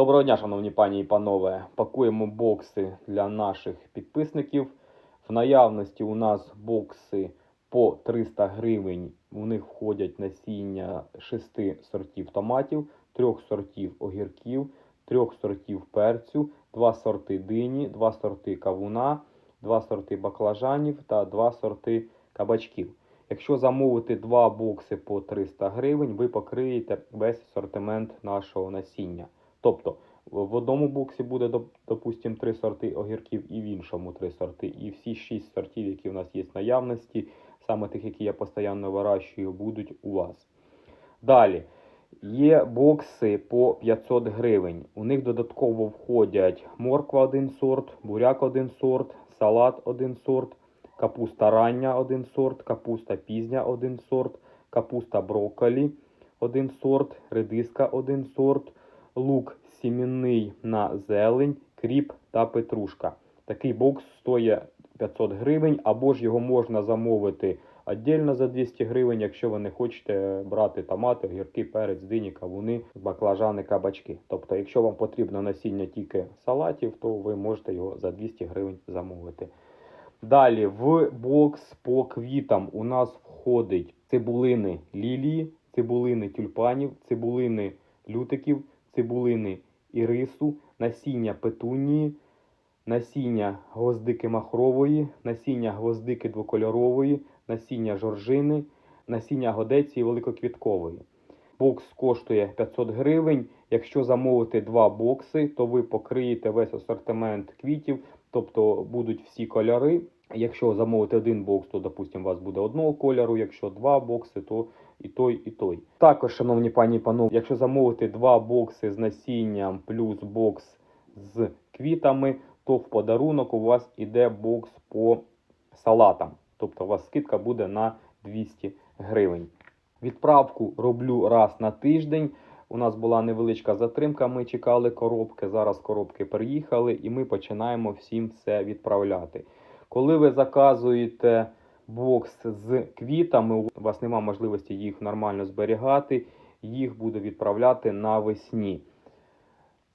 Доброго дня, шановні пані і панове. Пакуємо бокси для наших підписників. В наявності у нас бокси по 300 гривень. У них входять насіння 6 сортів томатів, 3 сортів огірків, 3 сортів перцю, 2 сорти дині, 2 сорти кавуна, 2 сорти баклажанів та 2 сорти кабачків. Якщо замовити два бокси по 300 гривень, ви покриєте весь асортимент нашого насіння. Тобто в в одному боксі буде, доп- допустим, три сорти огірків, і в іншому три сорти. І всі шість сортів, які у нас є в наявності, саме тих, які я постійно вирощую, будуть у вас. Далі. Є бокси по 500 гривень. У них додатково входять морква один сорт, буряк один сорт, салат один сорт, капуста рання один сорт, капуста пізня один сорт, капуста брокколі один сорт, редиска один сорт, лук сімінний на зелень, кріп та петрушка. Такий бокс стоїть 500 гривень, або ж його можна замовити віддільно за 200 гривень, якщо ви не хочете брати томати, огірки, перець, дині, кавуни, баклажани, кабачки. Тобто, якщо вам потрібно насіння тільки салатів, то ви можете його за 200 гривень замовити. Далі в бокс по квітам у нас входить цибулини лілії, цибулини тюльпанів, цибулини лютиків, цибулини ірису, насіння петунії, насіння гвоздики махрової, насіння гвоздики двокольорової, насіння жоржини, насіння годеції великоквіткової. Бокс коштує 500 гривень. Якщо замовити два бокси, то ви покриєте весь асортимент квітів, тобто будуть всі кольори. Якщо замовити один бокс, то, допустимо, у вас буде одного кольору. Якщо два бокси, то і той, і той. Також, шановні пані і панове, якщо замовити два бокси з насінням плюс бокс з квітами, то в подарунок у вас іде бокс по салатам. Тобто у вас скидка буде на 200 гривень. Відправку роблю раз на тиждень. У нас була невеличка затримка. Ми чекали коробки. Зараз коробки приїхали, і ми починаємо всім все відправляти. Коли ви заказуєте бокс з квітами, у вас немає можливості їх нормально зберігати, їх буду відправляти навесні.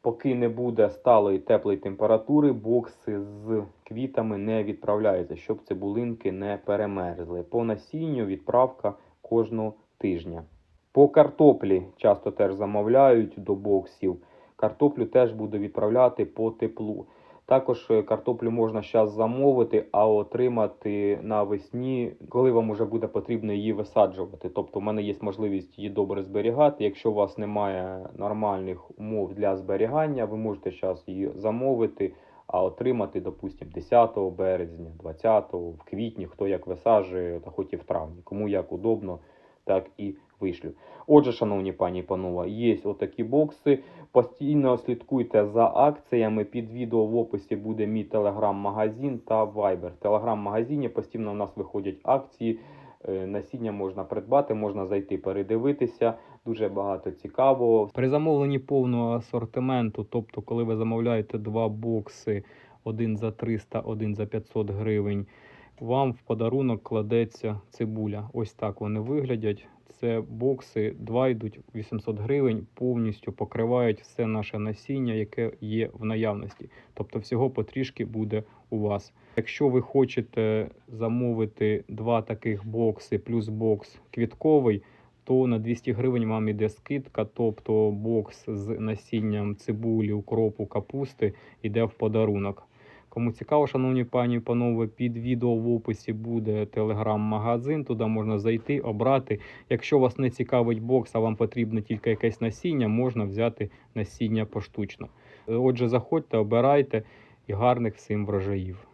Поки не буде сталої теплої температури, бокси з квітами не відправляються, щоб цибулинки не перемерзли. По насінню відправка кожного тижня. По картоплі часто теж замовляють до боксів. Картоплю теж буду відправляти по теплу. Також е, картоплю можна зараз замовити, а отримати навесні, коли вам вже буде потрібно її висаджувати. Тобто, в мене є можливість її добре зберігати. Якщо у вас немає нормальних умов для зберігання, ви можете зараз її замовити, а отримати, допустимо, 10 березня, 20, в квітні, хто як висаджує, та хоч і в травні. Кому як удобно, так і вишлю. Отже, шановні пані і панове, є отакі бокси. Постійно слідкуйте за акціями. Під відео в описі буде мій телеграм-магазин та Viber. В телеграм-магазині постійно у нас виходять акції. Е, Насіння можна придбати, можна зайти передивитися. Дуже багато цікавого. При замовленні повного асортименту, тобто, коли ви замовляєте два бокси, один за 300, один за 500 гривень, вам в подарунок кладеться цибуля. Ось так вони виглядять. Це бокси, два йдуть 800 гривень, повністю покривають все наше насіння, яке є в наявності. Тобто всього потрішки буде у вас. Якщо ви хочете замовити два таких бокси плюс бокс квітковий, то на 200 гривень вам іде скидка, тобто бокс з насінням цибулі, укропу, капусти йде в подарунок. Кому цікаво, шановні пані і панове, під відео в описі буде телеграм-магазин. Туди можна зайти, обрати. Якщо вас не цікавить бокс, а вам потрібно тільки якесь насіння, можна взяти насіння поштучно. Отже, заходьте, обирайте і гарних всім врожаїв.